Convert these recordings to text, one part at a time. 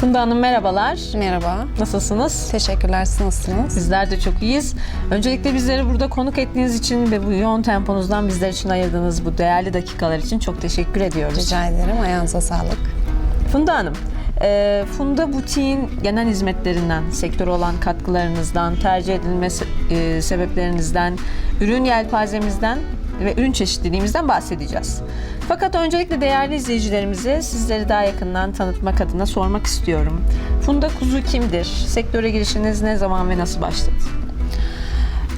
Funda Hanım merhabalar. Merhaba. Nasılsınız? Teşekkürler. Siz nasılsınız? Bizler de çok iyiyiz. Öncelikle bizleri burada konuk ettiğiniz için ve bu yoğun temponuzdan bizler için ayırdığınız bu değerli dakikalar için çok teşekkür ediyoruz. Rica ederim. Ayağınıza sağlık. Funda Hanım, e, Funda Butiğin genel hizmetlerinden, sektöre olan katkılarınızdan, tercih edilme e, sebeplerinizden, ürün yelpazemizden ve ürün çeşitliliğimizden bahsedeceğiz. Fakat öncelikle değerli izleyicilerimize sizleri daha yakından tanıtmak adına sormak istiyorum. Funda Kuzu kimdir? Sektöre girişiniz ne zaman ve nasıl başladı?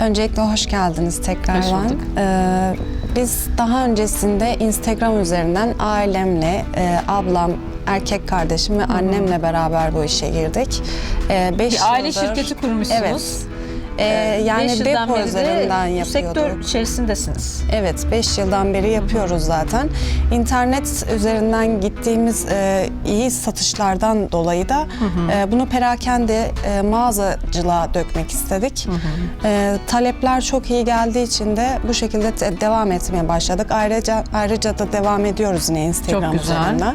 Öncelikle hoş geldiniz tekrardan. Hoş bulduk. Ee, biz daha öncesinde Instagram üzerinden ailemle, e, ablam, erkek kardeşim ve annemle beraber bu işe girdik. Ee, beş Bir aile yıldır- şirketi kurmuşsunuz. Evet. Ee, Beş yani yıldan depo beri de üzerinden bu sektör yapıyorduk. içerisindesiniz. Evet, 5 yıldan beri yapıyoruz zaten. İnternet üzerinden gittiğimiz e, iyi satışlardan dolayı da e, bunu perakende e, mağazacılığa dökmek istedik. E, talepler çok iyi geldiği için de bu şekilde te- devam etmeye başladık. Ayrıca ayrıca da devam ediyoruz yine Instagram Çok güzel. üzerinden.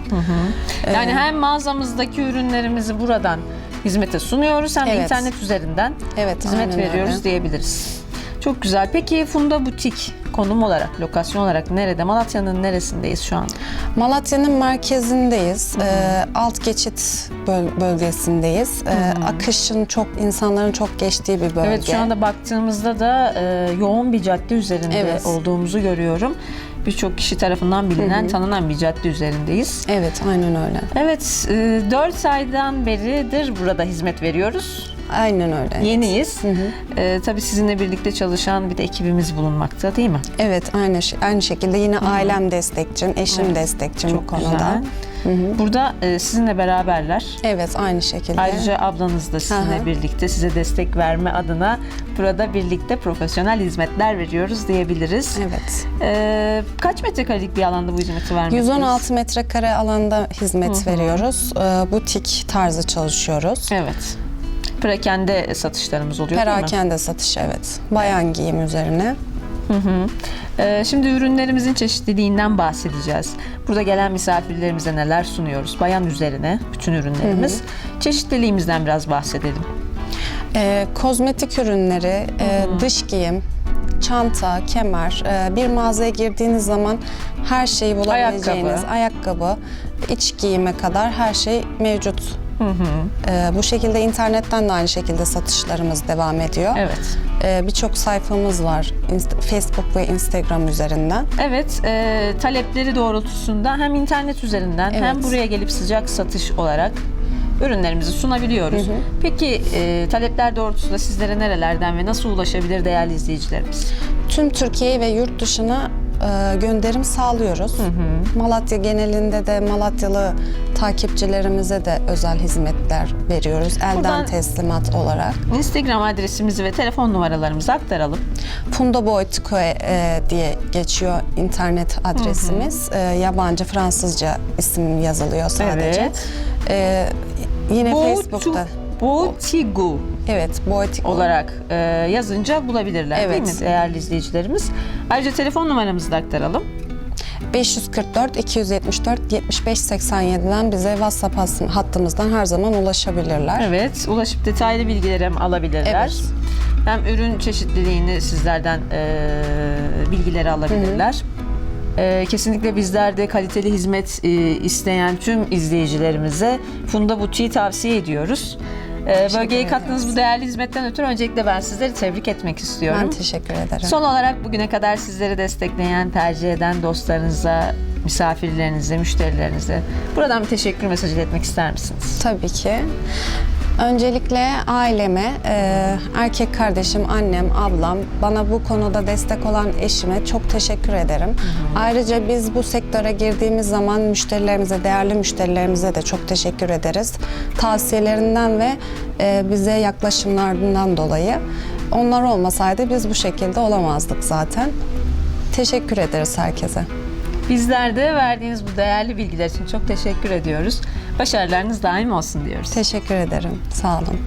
Yani hem mağazamızdaki ürünlerimizi buradan hizmete sunuyoruz hem de Evet. internet üzerinden Evet, hizmet aynen veriyoruz öyle. diyebiliriz. Çok güzel. Peki Funda Butik konum olarak, lokasyon olarak nerede? Malatya'nın neresindeyiz şu an? Malatya'nın merkezindeyiz. Ee, alt geçit böl- bölgesindeyiz. Ee, akışın çok insanların çok geçtiği bir bölge. Evet şu anda baktığımızda da e, yoğun bir cadde üzerinde Evet. olduğumuzu görüyorum. Birçok kişi tarafından bilinen, tanınan bir cadde üzerindeyiz. Evet, aynen öyle. Evet, 4 aydan beridir burada hizmet veriyoruz. Aynen öyle. Yeniyiz. E, tabii sizinle birlikte çalışan bir de ekibimiz bulunmakta değil mi? Evet, aynı ş- aynı şekilde yine ailem destekçim, eşim destekçim bu konuda. güzel. Burada e, sizinle beraberler. Evet, aynı şekilde. Ayrıca ablanız da sizinle Hı hı. birlikte size destek verme adına burada birlikte profesyonel hizmetler veriyoruz diyebiliriz. Evet. E, kaç metrekarelik bir alanda bu hizmeti vermekteyiz? 116 metrekare alanda hizmet veriyoruz. Ee, butik tarzı çalışıyoruz. Evet. Perakende satışlarımız oluyor değil mi? Perakende satış evet. Bayan giyim üzerine. Ee, şimdi ürünlerimizin çeşitliliğinden bahsedeceğiz. Burada gelen misafirlerimize neler sunuyoruz? Bayan üzerine bütün ürünlerimiz. Çeşitliliğimizden biraz bahsedelim. Ee, kozmetik ürünleri, e, dış giyim, çanta, kemer. e, bir mağazaya girdiğiniz zaman her şeyi bulabileceğiniz Ayakkabı. ayakkabı, iç giyime kadar her şey mevcut. Ee, bu şekilde internetten de aynı şekilde satışlarımız devam ediyor. Evet. Ee, Birçok sayfamız var Inst- Facebook ve Instagram üzerinden. Evet, e, talepleri doğrultusunda hem internet üzerinden hem Evet. buraya gelip sıcak satış olarak ürünlerimizi sunabiliyoruz. Peki e, talepler doğrultusunda sizlere nerelerden ve nasıl ulaşabilir değerli izleyicilerimiz? Tüm Türkiye'ye ve yurt dışına e, gönderim sağlıyoruz. Malatya genelinde de Malatyalı takipçilerimize de özel hizmetler veriyoruz. Elden Buradan- teslimat olarak. Instagram adresimizi ve telefon numaralarımızı aktaralım. Funda Boytico e, diye geçiyor internet adresimiz. E, yabancı Fransızca isim yazılıyor sadece. Evet. E, yine Bu Facebook'ta. Botigu Evet, Boytico. olarak e, yazınca bulabilirler değil Evet. mi değerli izleyicilerimiz? Ayrıca telefon numaramızı da aktaralım. 544 274 75 87'den bize WhatsApp has- hattımızdan her zaman ulaşabilirler. Evet, ulaşıp detaylı bilgileri hem alabilirler. Evet. Hem ürün çeşitliliğini sizlerden e, bilgileri alabilirler. E, kesinlikle bizler de kaliteli hizmet e, isteyen tüm izleyicilerimize Funda Butik'i tavsiye ediyoruz. E, bölgeye kattığınız bu değerli hizmetten ötürü öncelikle ben sizleri tebrik etmek istiyorum. Ben teşekkür ederim. Son olarak bugüne kadar sizleri destekleyen, tercih eden dostlarınıza, misafirlerinize, müşterilerinize buradan bir teşekkür mesajı iletmek ister misiniz? Tabii ki. Öncelikle aileme, e, erkek kardeşim, annem, ablam, bana bu konuda destek olan eşime çok teşekkür ederim. Ayrıca biz bu sektöre girdiğimiz zaman müşterilerimize, değerli müşterilerimize de çok teşekkür ederiz. Tavsiyelerinden ve e, bize yaklaşımlarından dolayı. Onlar olmasaydı biz bu şekilde olamazdık zaten. Teşekkür ederiz herkese. Bizler de verdiğiniz bu değerli bilgiler için çok teşekkür ediyoruz. Başarılarınız daim olsun diyoruz. Teşekkür ederim. Sağ olun.